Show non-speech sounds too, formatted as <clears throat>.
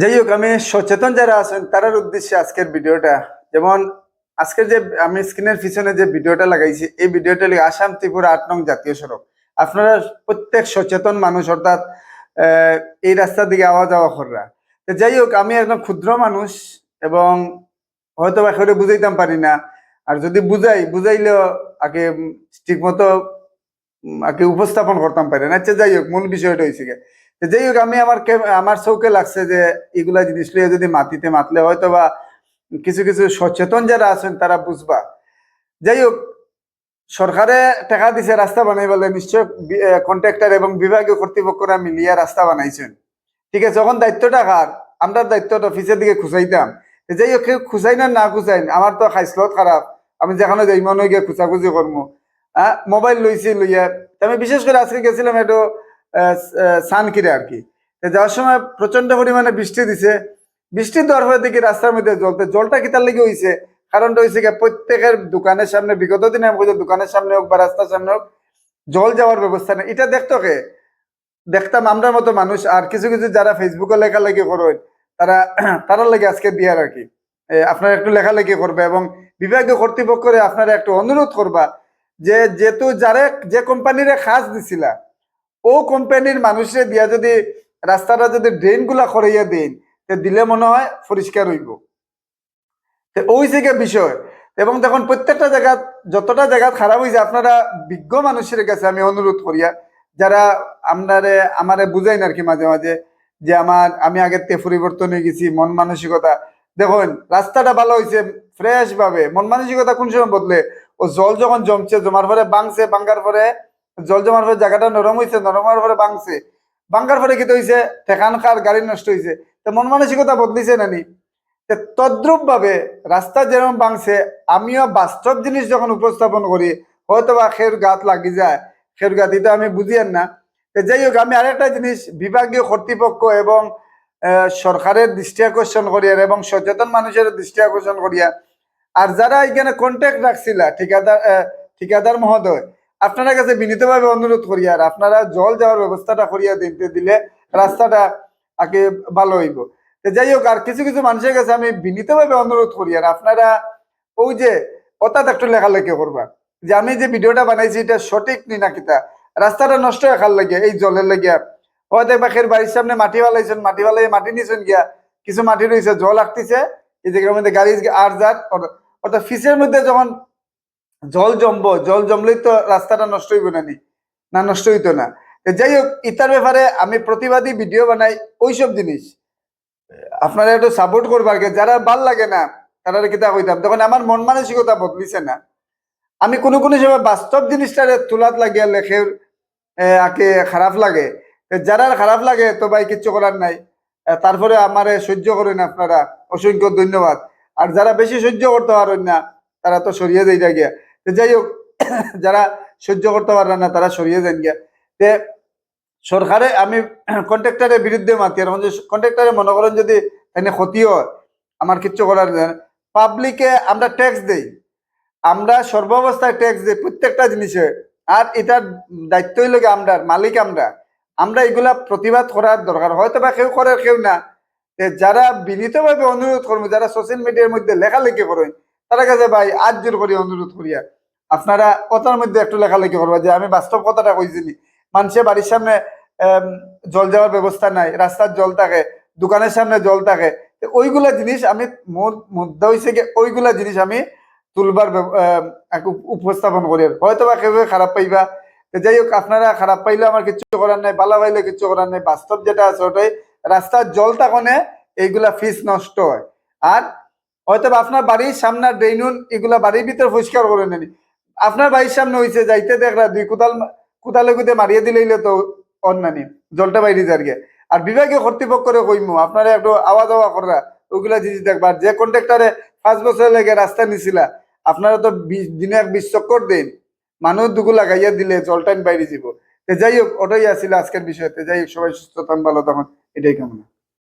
যাই হোক আমি সচেতন যারা আছেন, তারার উদ্দেশ্যে আজকের ভিডিওটা। যেমন, আজকের যে, আমি স্ক্রিনের পিছনে যে ভিডিওটা লাগাইছি, এই ভিডিওটা আসাম ত্রিপুরা আট নং জাতীয় সড়ক। আপনারা প্রত্যেক সচেতন মানুষ, অর্থাৎ এই রাস্তার দিকে আওয়া যাওয়া কররা। তো যাই হোক আমি একদম ক্ষুদ্র মানুষ এবং হয়তো বা একেবারে বুঝাইতাম পারি না। আর যদি বুঝাই, বুঝাইলেও আগে ঠিক মতো আগে উপস্থাপন করতাম পারি না। আচ্ছা যাই হোক মূল বিষয়টা হয়েছে যাই হোক, আমি আমার আমার চৌকে লাগছে যে এগুলা জিনিস লিয়ে যদি মাটিতে মাতলে হয়তো বা কিছু কিছু সচেতন যারা আছেন তারা বুঝবা। যাই হোক, সরকারে টাকা দিছে, রাস্তা বানাই বলে নিশ্চয় কন্ট্রাক্টর এবং বিভাগীয় কর্তৃপক্ষরা মিলিয়ে রাস্তা বানাইছেন। ঠিক আছে, যখন দায়িত্বটা কার? আমরা দায়িত্বটা অফিসের দিকে খুঁজাইতাম। যাই হোক, কেউ খুঁজাই না না খুঁজাইন আমার তো খাইসলত খারাপ। আমি যেখানে যাই, মনে গিয়ে খুঁজাখুঁজি করব মোবাইল লইছি লইয়া। আমি বিশেষ করে আজকে গেছিলাম একটু সানকিরে আর কি। যাওয়ার সময় প্রচণ্ড পরিমাণে বৃষ্টি দিছে। বৃষ্টি দেওয়ার পরে দেখি রাস্তার মধ্যে জল তো জলটা কিতার লেগে হয়েছে কারণটা হয়েছে কি প্রত্যেকের দোকানের সামনে, বিগত দিনে আমি দোকানের সামনে হোক বা রাস্তার সামনে হোক, জল যাওয়ার ব্যবস্থা নেই। এটা দেখতো কে? দেখতাম আমরা মতো মানুষ আর কিছু কিছু যারা ফেসবুকে লেখালেখি করেন তারা <clears throat> তারা লেগে আজকে দিয়ার আর কি। আপনারা একটু লেখালেখি করবে এবং বিভাগীয় কর্তৃপক্ষরে আপনারা একটু অনুরোধ করবা যে যেহেতু যারা যে কোম্পানিরে খাস দিছিলা ও কোম্পানির মানুষে দিয়া যদি রাস্তাটা যদি ড্রেনগুলা করাইয়া দেন, তে দিলে মনে হয় পরিষ্কার হইব। তো ওই থেকে বিষয়, এবং তখন প্রত্যেকটা জায়গা, যতটা জায়গা খারাপ হয়েছে আপনারা বিজ্ঞ মানুষের কাছে আমি অনুরোধ করিয়া, যারা আপনারে আমারে বুঝাইন আর কি মাঝে মাঝে, যে আমার, আমি আগের থেকে পরিবর্তন হয়ে গেছি, মন মানসিকতা। দেখুন, রাস্তাটা ভালো হয়েছে ফ্রেশ ভাবে, মন মানসিকতা কোন সময় বদলে, ও জল যখন জমছে, জমার পরে বাংছে বাঙ্গার পরে জল জমার পরে জায়গাটা নরম হয়েছে নরম হওয়ার পরে বাংছে বাঙ্গার পরে কি হয়েছে ঠেকান খার গাড়ি নষ্ট হয়েছে তো মন মানসিকতা বদলিছে নানি। তদ্রুপ ভাবে রাস্তা যেরকম বাংছে আমিও বাস্তব জিনিস যখন উপস্থাপন করি হয়তো বা খের গাত লাগি যায়। খের গাত এটা আমি বুঝিয়েন না। যাই হোক আমি আরেকটা জিনিস, বিভাগীয় কর্তৃপক্ষ এবং সরকারের দৃষ্টি আকর্ষণ করিয়া এবং সচেতন মানুষের দৃষ্টি আকর্ষণ করিয়া, আর যারা এখানে কন্ট্যাক্ট রাখছিলা, ঠিকাদার ঠিকাদার মহোদয় আপনারা কাছে বিনীতভাবে অনুরোধ করি, আর আপনারা জল যাওয়ার ব্যবস্থাটা করিয়া দিতে দিলে রাস্তাটা আগে ভালো হইব। তো যাই হোক, আর কিছু কিছু মানুষের কাছে আমি বিনীতভাবে অনুরোধ করি, আর আপনারা ওই যে অর্থাৎ একটু লেখালেখি করবা, যে আমি যে ভিডিওটা বানাইছি এটা সঠিক নি না কিতা? রাস্তাটা নষ্ট রাখার লাগে এই জলের লাগিয়া। হয়তো বাকের বাড়ির সামনে মাটি বালাইছেন মাটি বালাই মাটি নিয়েছেন গিয়া, কিছু মাটি রয়েছে, জল আসতেছে এই জায়গার মধ্যে গাড়ি আর যার অর্থাৎ ফিসের মধ্যে যখন জল জমবো, জল জমলেই তো রাস্তাটা নষ্ট হইব না নি? নষ্ট হইতো না। যাই হোক, ইতার ব্যাপারে আমি প্রতিবাদী ভিডিও বানাই, ওইসব জিনিস। আপনারা একটু সাপোর্ট করবার যারা ভালো লাগে না, তারা কিতা কইতাম। তখন আমার মন মানসিকতা বদলিছে না। আমি কোনো কোনো সময় বাস্তব জিনিসটারে তুলাত লাগিয়া লেখে আকে খারাপ লাগে। যারা খারাপ লাগে, তো ভাই কিচ্ছু করার নাই। তারপরে আমারে সহ্য করেন আপনারা। অসংখ্য ধন্যবাদ। আর যারা বেশি সহ্য করতে পারেন না, তারা তো সরিয়ে দেয় গিয়া। তো যাই হোক, <coughs> যারা সহ্য করতে পারেন না, তারা সরিয়ে দেন গিয়া। তে সরকারে আমি <coughs> কন্ট্রাক্টরের বিরুদ্ধে মাতি, আর কন্ট্রাক্টরে মনে করেন যদি এনে ক্ষতি হয়, আমার কিচ্ছু করার পাবলিকে আমরা ট্যাক্স দেই, আমরা সর্বাবস্থায় ট্যাক্স দিই প্রত্যেকটা জিনিসে, আর এটার দায়িত্বই গিয়ে আমরা, মালিক আমরা। আমরা এগুলা প্রতিবাদ করার দরকার হয়তো বা কেউ করে, কেউ না। যারা বিনীতভাবে অনুরোধ করব, যারা সোশ্যাল মিডিয়ার মধ্যে লেখালেখি করেন তারা কাছে ভাই, আজ জোর করি অনুরোধ করিয়া। আপনারা কথার মধ্যে একটু লেখালেখি করবা যে, আমি বাস্তব কথাটা কইছিনি মানুষের বাড়ির সামনে জল যাওয়ার ব্যবস্থা নাই, রাস্তার জল থাকে, দোকানের সামনে জল থাকে। ওইগুলা জিনিস আমি মুদ্রা হয়েছে কি, ওইগুলা জিনিস আমি তুলবার উপস্থাপন করি। হয়তো বা কেউ খারাপ পাইবা। যাই হোক, আপনারা খারাপ পাইলে আমার কিচ্ছু করার নাই বালা পাইলে কিচ্ছু করার নাই। বাস্তব যেটা আছে ওটাই। রাস্তার জল থাকনে এইগুলা ফিস নষ্ট হয়। আর হয়তো আপনার বাড়ির সামনে ড্রেনুন এগুলা বাড়ির ভিতরে পরিষ্কার করে নেনি। আপনার বাড়ির সামনে হয়েছে যাইতে দেখরা দুই কোদাল কোদালে কুদে মারিয়ে দিলেইলে তো অন্যানি জলটা বাইরে যারগে আর বিভাগীয় কর্তৃপক্ষরে কইমু, আপনারা একটু আওয়া করা, ওইগুলা জিনিস দেখবার যে কন্ট্রাক্টরে পাঁচ বছর লেগে রাস্তা নিছিলা, আপনারা তো দিনে এক বিশ চক্কর দিন। মানুষ দুগু লাগাইয়া দিলে জলটাইন বাইরে যাব যাই হোক, ওটাই আসছিল আজকের বিষয়তে যাই হোক, সবাই সুস্থ থাকুন, ভালো তখন এটাই কামনা।